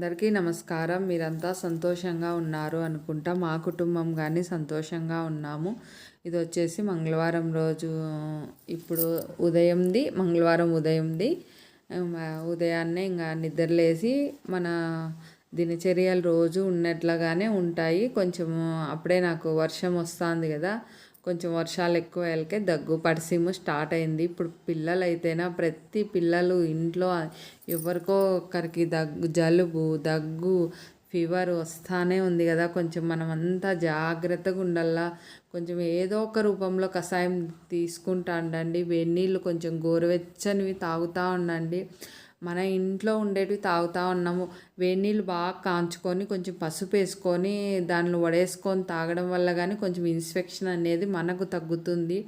అందరికీ నమస్కారం. మీరంతా సంతోషంగా ఉన్నారు అనుకుంటా. మా కుటుంబం కానీ సంతోషంగా ఉన్నాము. ఇది వచ్చేసి మంగళవారం రోజు ఇప్పుడు ఉదయంది మంగళవారం ఉదయంది ఉదయాన్నే ఇంకా నిద్రలేసి మన దినచర్యలు రోజు ఉన్నట్లుగానే ఉంటాయి. కొంచెము అప్పుడే నాకు వర్షం వస్తుంది కదా. కొంచెం వర్షాలు ఎక్కువ వెళ్ళకే దగ్గు పడిసిము స్టార్ట్ అయింది. ఇప్పుడు పిల్లలు అయితేనా ప్రతి పిల్లలు ఇంట్లో ఎవరికో ఒకరికి దగ్గు జలుబు దగ్గు ఫీవర్ వస్తానే ఉంది కదా. కొంచెం మనం అంతా జాగ్రత్తగా ఉండాలా. కొంచెం ఏదో ఒక రూపంలో కషాయం తీసుకుంటా ఉండండి. వేడి నీళ్ళు కొంచెం గోరువెచ్చనివి తాగుతూ ఉండండి. మన ఇంట్లో ఉండేటివి తాగుతూ ఉన్నాము. వేడి నీళ్ళు బాగా కాంచుకొని కొంచెం పసుపు వేసుకొని దానిలో వడేసుకొని తాగడం వల్ల కానీ కొంచెం ఇన్ఫెక్షన్ అనేది మనకు తగ్గుతుంది.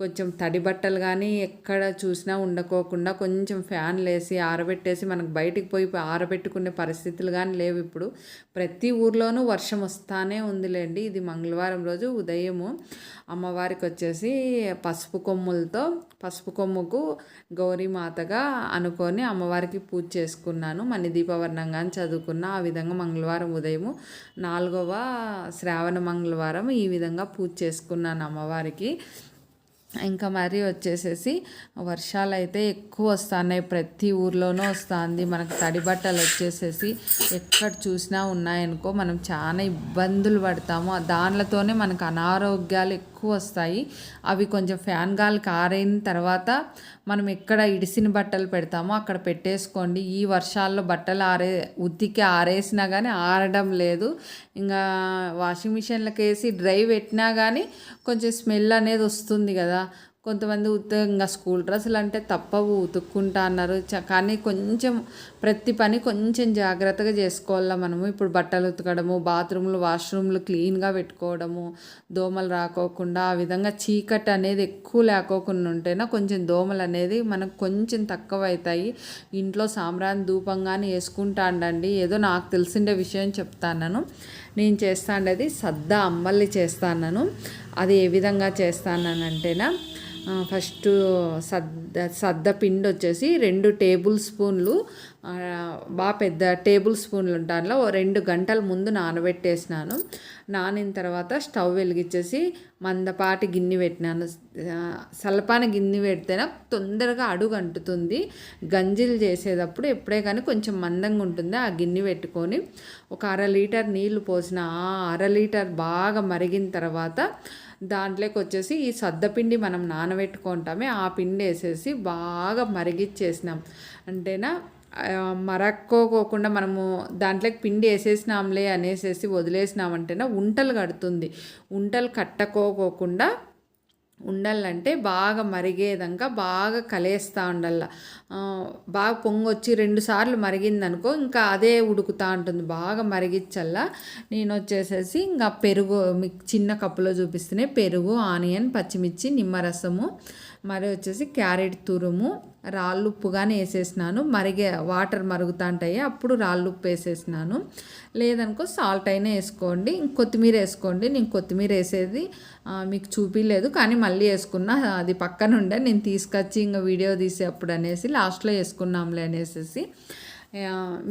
కొంచెం తడి బట్టలు కానీ ఎక్కడ చూసినా ఉండకోకుండా కొంచెం ఫ్యాన్లు వేసి ఆరబెట్టేసి మనకు బయటికి పోయి ఆరబెట్టుకునే పరిస్థితులు కానీ లేవు ఇప్పుడు. ప్రతి ఊర్లోనూ వర్షం వస్తానే ఉందిలేండి. ఇది మంగళవారం రోజు ఉదయము అమ్మవారికి వచ్చేసి పసుపు కొమ్ములతో పసుపు కొమ్ముకు గౌరీమాతగా అనుకొని అమ్మవారికి పూజ చేసుకున్నాను. మణి దీపవర్ణంగా చదువుకున్న ఆ విధంగా మంగళవారం ఉదయము నాలుగవ శ్రావణ మంగళవారం ఈ విధంగా పూజ చేసుకున్నాను అమ్మవారికి. ఇంకా మరీ వచ్చేసేసి వర్షాలు అయితే ఎక్కువ వస్తున్నాయి. ప్రతి ఊర్లోనూ వస్తుంది. మనకు తడి బట్టలు వచ్చేసేసి ఎక్కడ చూసినా ఉన్నాయనుకో మనం చాలా ఇబ్బందులు పడతాము. దానిలతోనే మనకు అనారోగ్యాలు ఎక్కువ వస్తాయి. అవి కొంచెం ఫ్యాన్ గాలికి ఆరైన తర్వాత మనం ఎక్కడ ఇడిసిన బట్టలు పెడతామో అక్కడ పెట్టేసుకోండి. ఈ వర్షాల్లో బట్టలు ఆరే ఉతికి ఆరేసినా కానీ ఆరడం లేదు. ఇంకా వాషింగ్ మిషన్లకు వేసి డ్రై పెట్టినా కానీ కొంచెం స్మెల్ అనేది వస్తుంది కదా. కొంతమంది ఉత్త స్కూల్ డ్రెస్సులు అంటే తప్పవు ఉతుక్కుంటా అన్నారు. కానీ కొంచెం ప్రతి పని కొంచెం జాగ్రత్తగా చేసుకోవాలా మనము. ఇప్పుడు బట్టలు ఉతకడము బాత్రూమ్లు వాష్రూమ్లు క్లీన్గా పెట్టుకోవడము దోమలు రాకోకుండా ఆ విధంగా చీకటి అనేది ఎక్కువ లేకోకుండా ఉంటేనా కొంచెం దోమలు అనేది మనకు కొంచెం తక్కువ అవుతాయి ఇంట్లో సాంబ్రాన్ని ధూపంగానే వేసుకుంటా అండి ఏదో నాకు తెలిసిండే విషయం చెప్తాను నేను చేస్తాండేది సద్ద అమ్మల్ని చేస్తాను అది ఏ విధంగా చేస్తానంటేనా ఫస్ట్ సద్ద సద్ద పిండి వచ్చేసి రెండు టేబుల్ స్పూన్లు బాగా పెద్ద టేబుల్ స్పూన్లు ఉంటాను రెండు గంటల ముందు నానబెట్టేసినాను. నానిన తర్వాత స్టవ్ వెలిగించేసి మందపాటి గిన్నె పెట్టినాను. సలపాన గిన్నె పెడితేనే తొందరగా అడుగు అంటుతుంది. గంజిలు చేసేటప్పుడు ఎప్పుడే కానీ కొంచెం మందంగా ఉంటుంది ఆ గిన్నె పెట్టుకొని ఒక అర లీటర్ నీళ్ళు పోసిన ఆ అర లీటర్ బాగా మరిగిన తర్వాత దాంట్లోకి వచ్చేసి ఈ సద్దపిండి మనం నానబెట్టుకుంటామే ఆ పిండి వేసేసి బాగా మరిగిచ్చేసినాం. అంటేనా మరక్కోకోకుండా మనము దాంట్లోకి పిండి వేసేసినాంలే అనేసేసి వదిలేసినామంటేనా ఉంటలు కడుతుంది. ఉంటలు కట్టకోకోకుండా ఉండాలంటే బాగా మరిగేదాకా బాగా కలేస్తూ ఉండాల బాగా పొంగొచ్చి రెండు సార్లు మరిగిందనుకో ఇంకా అదే ఉడుకుతూ ఉంటుంది. బాగా మరిగించల్లా నేను వచ్చేసేసి ఇంకా పెరుగు మీకు చిన్న కప్పులో చూపిస్తేనే పెరుగు ఆనియన్ పచ్చిమిర్చి నిమ్మరసము మరి వచ్చేసి క్యారెట్ తురుము రాళ్ళు ఉప్పుగానే వేసేసినాను. మరిగే వాటర్ మరుగుతుంటాయి. అప్పుడు రాళ్ళు ఉప్పు వేసేసినాను. లేదనుకో సాల్ట్ అయినా వేసుకోండి. కొత్తిమీర వేసుకోండి. నేను కొత్తిమీర వేసేది మీకు చూపించలేదు కానీ మళ్ళీ వేసుకున్నా అది పక్కన ఉండే నేను తీసుకొచ్చి ఇంకా వీడియో తీసేప్పుడు అనేసి లాస్ట్లో వేసుకున్నాంలే అనేసి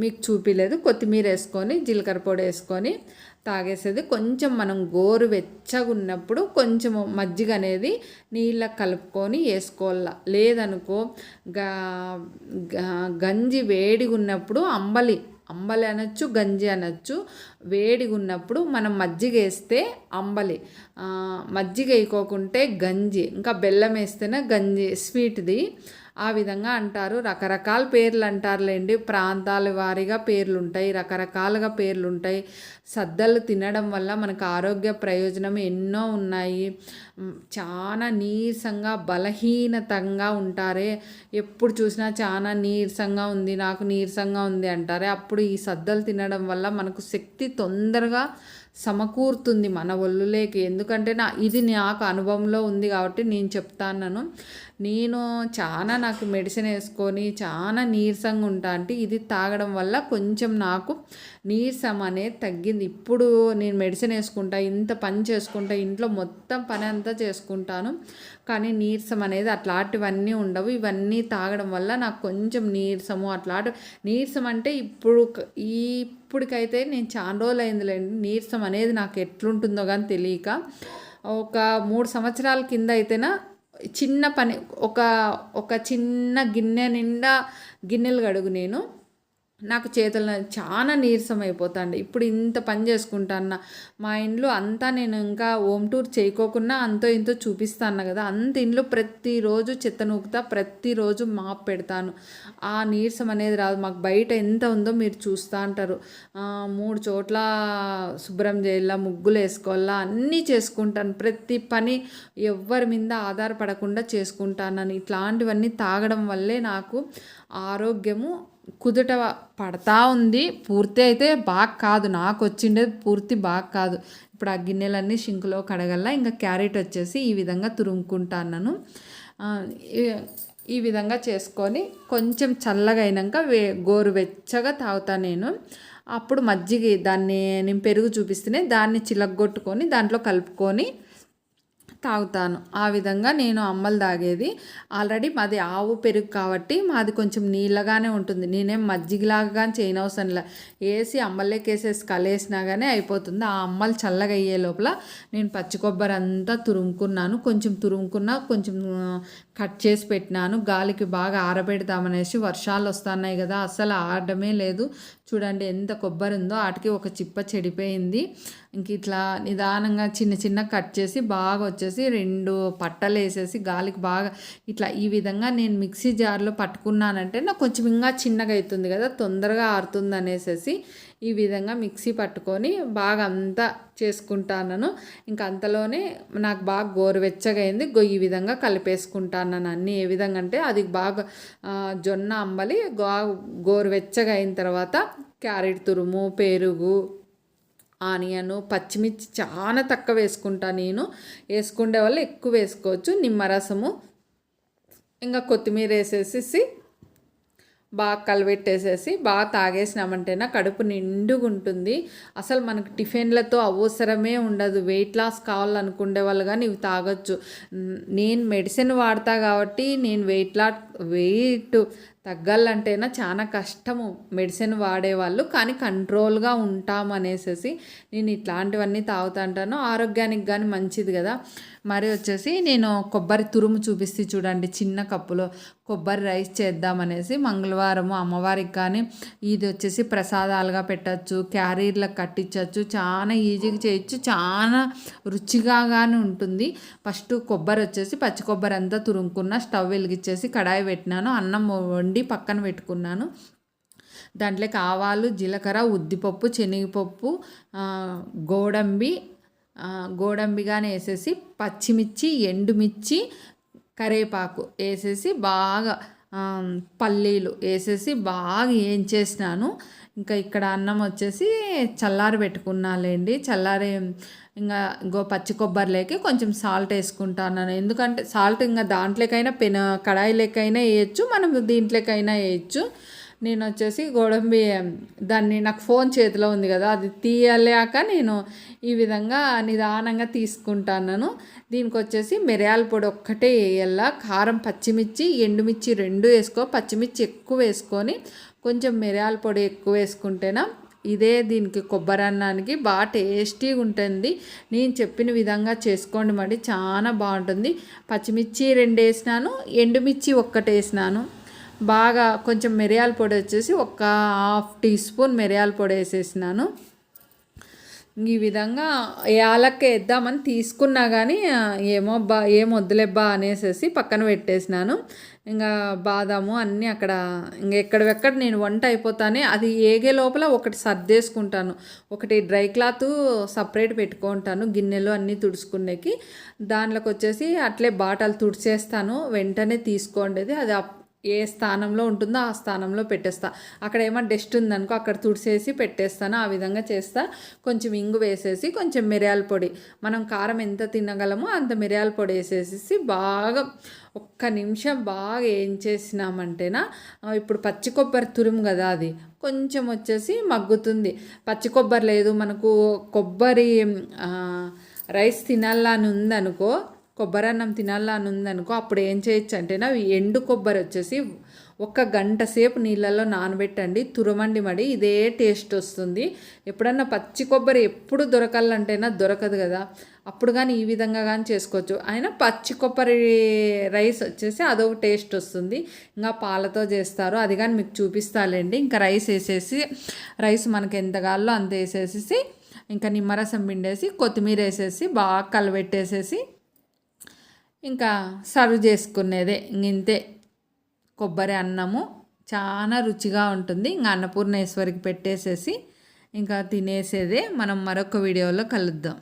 మీకు చూపించలేదు కొత్తిమీర వేసుకొని జీలకర్ర పొడి వేసుకొని తాగేసేది. కొంచెం మనం గోరు వెచ్చగా ఉన్నప్పుడు కొంచెం మజ్జిగ అనేది నీళ్ళ కలుపుకొని వేసుకోవాల లేదనుకో గంజి వేడిగా ఉన్నప్పుడు అంబలి అంబలి అనొచ్చు గంజి అనొచ్చు వేడిగా ఉన్నప్పుడు మనం మజ్జిగ వేస్తే అంబలి. మజ్జిగ వేయకోకుంటే గంజి ఇంకా బెల్లం వేస్తేనే గంజి స్వీట్ది. ఆ విధంగా అంటారు. రకరకాల పేర్లు అంటారులేండి. ప్రాంతాల వారీగా పేర్లు ఉంటాయి రకరకాలుగా పేర్లు ఉంటాయి సద్దలు తినడం వల్ల మనకు ఆరోగ్య ప్రయోజనం ఎన్నో ఉన్నాయి. చాలా నీరసంగా బలహీనతంగా ఉంటారే. ఎప్పుడు చూసినా చాలా నీరసంగా ఉంది నాకు నీరసంగా ఉంది అంటారే. అప్పుడు ఈ సద్దలు తినడం వల్ల మనకు శక్తి తొందరగా సమకూరుతుంది మన ఒళ్ళులేకి. ఎందుకంటే నా ఇది నాకు అనుభవంలో ఉంది కాబట్టి నేను చెప్తాను నేను చాలా నాకు మెడిసిన్ వేసుకొని చాలా నీరసంగా ఉంటా. అంటే ఇది తాగడం వల్ల కొంచెం నాకు నీరసం అనేది తగ్గింది. ఇప్పుడు నేను మెడిసిన్ వేసుకుంటా ఇంత పని చేసుకుంటా ఇంట్లో మొత్తం పని అంతా చేసుకుంటాను. కానీ నీరసం అనేది అట్లాంటివన్నీ ఉండవు. ఇవన్నీ తాగడం వల్ల నాకు కొంచెం నీరసము అట్లాంటి నీరసం అంటే ఇప్పుడు ఈ ఇప్పటికైతే నేను చాలా రోజులు అయిందిలేండి. నీరసం అనేది నాకు ఎట్లుంటుందో కానీ తెలియక ఒక మూడు సంవత్సరాల కింద అయితేనా చిన్న పని ఒక ఒక చిన్న గిన్నె నిండా గిన్నెలు కడుగు నేను. నాకు చేతులు చాలా నీరసం అయిపోతాండి ఇప్పుడు ఇంత పని చేసుకుంటాన్న మా ఇంట్లో అంతా నేను ఇంకా హోమ్ టూర్ చేయకోకుండా అంతో ఇంతో చూపిస్తాను కదా అంత ఇంట్లో ప్రతిరోజు చెత్త నూకుతా ప్రతిరోజు మాప్ పెడతాను. ఆ నీరసం అనేది రాదు. మాకు బయట ఎంత ఉందో మీరు చూస్తూ అంటారు. మూడు చోట్ల శుభ్రం చేయాలా ముగ్గులు వేసుకోవాలా అన్నీ చేసుకుంటాను. ప్రతి పని ఎవరి మీద ఆధారపడకుండా చేసుకుంటాను ఇట్లాంటివన్నీ తాగడం వల్లే నాకు ఆరోగ్యము కుదుట పడతా ఉంది. పూర్తి అయితే బాగా కాదు. నాకు వచ్చిండేది పూర్తి బాగా కాదు. ఇప్పుడు ఆ గిన్నెలన్నీ షింకులో కడగల్లా ఇంకా క్యారెట్ వచ్చేసి ఈ విధంగా తురుముకుంటాను ఈ విధంగా చేసుకొని కొంచెం చల్లగా అయినాక వే గోరువెచ్చగా తాగుతాను నేను. అప్పుడు మజ్జిగ దాన్ని నేను పెరుగు చూపిస్తేనే దాన్ని చిలగొట్టుకొని దాంట్లో కలుపుకొని తాగుతాను. ఆ విధంగా నేను అమ్మలు తాగేది. ఆల్రెడీ మాది ఆవు పెరుగు కాబట్టి మాది కొంచెం నీళ్ళగానే ఉంటుంది. నేనేం మజ్జిగలాగా చేయనవసరం లే వేసి అమ్మలేకేసేసి కలేసినా కానీ అయిపోతుంది. ఆ అమ్మలు చల్లగా అయ్యే లోపల నేను పచ్చి కొబ్బరి అంతా తురుముకున్నాను. కొంచెం తురుముకున్నా కొంచెం కట్ చేసి పెట్టినాను. గాలికి బాగా ఆరబెడతామనేసి వర్షాలు వస్తున్నాయి కదా అస్సలు ఆడమే లేదు. చూడండి ఎంత కొబ్బరి ఉందో వాటికి ఒక చిప్ప చెడిపోయింది. ఇంక ఇట్లా నిదానంగా చిన్న చిన్న కట్ చేసి బాగా వచ్చేసి రెండు పట్టలు వేసేసి గాలికి బాగా ఇట్లా ఈ విధంగా నేను మిక్సీ జార్లో పట్టుకున్నానంటే నాకు కొంచెం ఇంకా చిన్నగా అవుతుంది కదా తొందరగా ఆరుతుంది అనేసి ఈ విధంగా మిక్సీ పట్టుకొని బాగా అంతా చేసుకుంటాను ఇంకా అంతలోనే నాకు బాగా గోరువెచ్చగా అయింది ఈ విధంగా కలిపేసుకుంటాను అన్ని. ఏ విధంగా అంటే అది బాగా జొన్న అంబలి గోరువెచ్చగా అయిన తర్వాత క్యారెట్ తురుము పెరుగు ఆనియన్ పచ్చిమిర్చి చాలా తక్కువ వేసుకుంటా నేను. వేసుకునే వాళ్ళు ఎక్కువ వేసుకోవచ్చు. నిమ్మరసము ఇంకా కొత్తిమీర వేసేసేసి బాగా కలబెట్టేసేసి బాగా తాగేసినామంటేనా కడుపు నిండుగా ఉంటుంది అసలు మనకు టిఫిన్లతో అవసరమే ఉండదు. వెయిట్ లాస్ కావాలనుకునే వాళ్ళు కానీ ఇవి తాగొచ్చు. నేను మెడిసిన్ వాడతా కాబట్టి నేను వెయిట్ లాస్ వెయిట్ తగ్గాలంటేనా చాలా కష్టము మెడిసిన్ వాడేవాళ్ళు కానీ కంట్రోల్గా ఉంటాం అనేసి నేను ఇట్లాంటివన్నీ తాగుతుంటాను ఆరోగ్యానికి కానీ మంచిది కదా. మరి వచ్చేసి నేను కొబ్బరి తురుము చూపిస్తే చూడండి చిన్న కప్పులో. కొబ్బరి రైస్ చేద్దామనేసి మంగళవారము అమ్మవారికి కానీ ఇది వచ్చేసి ప్రసాదాలుగా పెట్టచ్చు క్యారీర్లకు కట్టించవచ్చు చాలా ఈజీగా చేయొచ్చు చాలా రుచిగా కానీ ఉంటుంది. ఫస్ట్ కొబ్బరి వచ్చేసి పచ్చి కొబ్బరి అంతా తురుముకున్న స్టవ్ వెలిగించేసి కడాయి పెట్టినాను. అన్నం వండి పక్కన పెట్టుకున్నాను. దాంట్లోకి ఆవాలు జీలకర్ర ఉద్దిపప్పు శనగపప్పు గోడంబి గోడంబిగానే వేసేసి పచ్చిమిర్చి ఎండుమిర్చి కరేపాకు వేసేసి బాగా పల్లీలు వేసేసి బాగా ఏం చేసినాను ఇంకా ఇక్కడ అన్నం వచ్చేసి చల్లారి పెట్టుకున్నాలేండి చల్లారి ఇంకా ఇంకో పచ్చి కొబ్బరిలోకి కొంచెం సాల్ట్ వేసుకుంటాను ఎందుకంటే సాల్ట్ ఇంకా దాంట్లోకైనా పెన కడాయిలోకైనా వేయచ్చు మనం దీంట్లోకైనా వేయచ్చు. నేను వచ్చేసి గోడంబి దాన్ని నాకు ఫోన్ చేతిలో ఉంది కదా అది తీయలేక నేను ఈ విధంగా నిదానంగా తీసుకుంటాను దీనికి వచ్చేసి మిరియాల పొడి ఒక్కటే వేయాల. కారం పచ్చిమిర్చి ఎండుమిర్చి రెండు వేసుకో పచ్చిమిర్చి ఎక్కువ వేసుకొని కొంచెం మిరియాల పొడి ఎక్కువ వేసుకుంటేనా ఇదే దీనికి కొబ్బరి అన్నానికి. బాగా టేస్టీగా ఉంటుంది. నేను చెప్పిన విధంగా చేసుకోండి మరి. చాలా బాగుంటుంది. పచ్చిమిర్చి రెండు వేసినాను ఎండుమిర్చి ఒక్కటి వేసినాను బాగా కొంచెం మిరియాల పొడి వచ్చేసి ఒక హాఫ్ టీ స్పూన్ మిరియాల పొడి వేసేసినాను. ఈ విధంగా యాలక్క వేద్దామని తీసుకున్నా కానీ ఏమో బా ఏం వద్దులేబ్బా అనేసి పక్కన పెట్టేసినాను. ఇంకా బాదాము అన్నీ అక్కడ ఇంకా ఎక్కడెక్కడ నేను వంట అయిపోతానే అది ఏగే లోపల ఒకటి సర్దేసుకుంటాను. ఒకటి డ్రై క్లాత్ సపరేట్ పెట్టుకుంటాను గిన్నెలు అన్నీ తుడుచుకునేకి. దాంట్లోకి వచ్చేసి అట్లే బాటలు తుడిచేస్తాను వెంటనే తీసుకోండేది. అది ఏ స్థానంలో ఉంటుందో ఆ స్థానంలో పెట్టేస్తా. అక్కడ ఏమైనా డస్ట్ ఉందనుకో అక్కడ తుడిసేసి పెట్టేస్తాను. ఆ విధంగా చేస్తా. కొంచెం ఇంగు వేసేసి కొంచెం మిరియాల పొడి. మనం కారం ఎంత తినగలమో అంత మిరియాల పొడి వేసేసి బాగా ఒక్క నిమిషం బాగా ఏం చేసినామంటేనా ఇప్పుడు పచ్చి కొబ్బరి తురుము కదా అది. కొంచెం వచ్చేసి మగ్గుతుంది. పచ్చి కొబ్బరి లేదు. మనకు కొబ్బరి రైస్ తినాలని ఉందనుకో కొబ్బరి అన్నం తినాలని ఉందనుకో అప్పుడు ఏం చేయొచ్చు అంటే అవి ఎండు కొబ్బరి వచ్చేసి ఒక గంట సేపు నీళ్ళల్లో నానబెట్టండి తురమండి మడి ఇదే టేస్ట్ వస్తుంది. ఎప్పుడన్నా పచ్చి కొబ్బరి ఎప్పుడు దొరకాలంటేనా దొరకదు కదా. అప్పుడు కానీ ఈ విధంగా కానీ చేసుకోవచ్చు. అయినా పచ్చి కొబ్బరి రైస్ వచ్చేసి అదొక టేస్ట్ వస్తుంది. ఇంకా పాలతో చేస్తారు. అది కానీ మీకు చూపిస్తాలేండి. ఇంకా రైస్ వేసేసి రైస్ మనకి ఎంత కావాలో అంత వేసేసి ఇంకా నిమ్మరసం పిండేసి కొత్తిమీర వేసేసి బాగా కలబెట్టేసేసి ఇంకా సర్వ్ చేసుకునేదే ఇంతే కొబ్బరి అన్నము. చాలా రుచిగా ఉంటుంది. ఇంకా అన్నపూర్ణేశ్వరికి పెట్టేసేసి ఇంకా తినేసేదే మనం మరొక వీడియోలో కలుద్దాం.